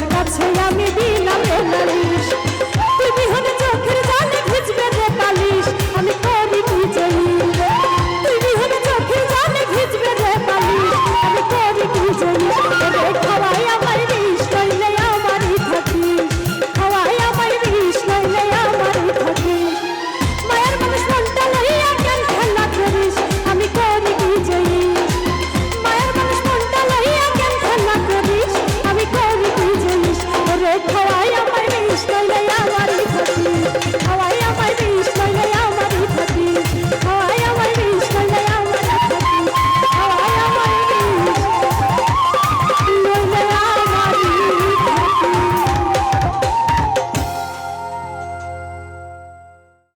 শুনিয়া কাছে আমি দিলাম রে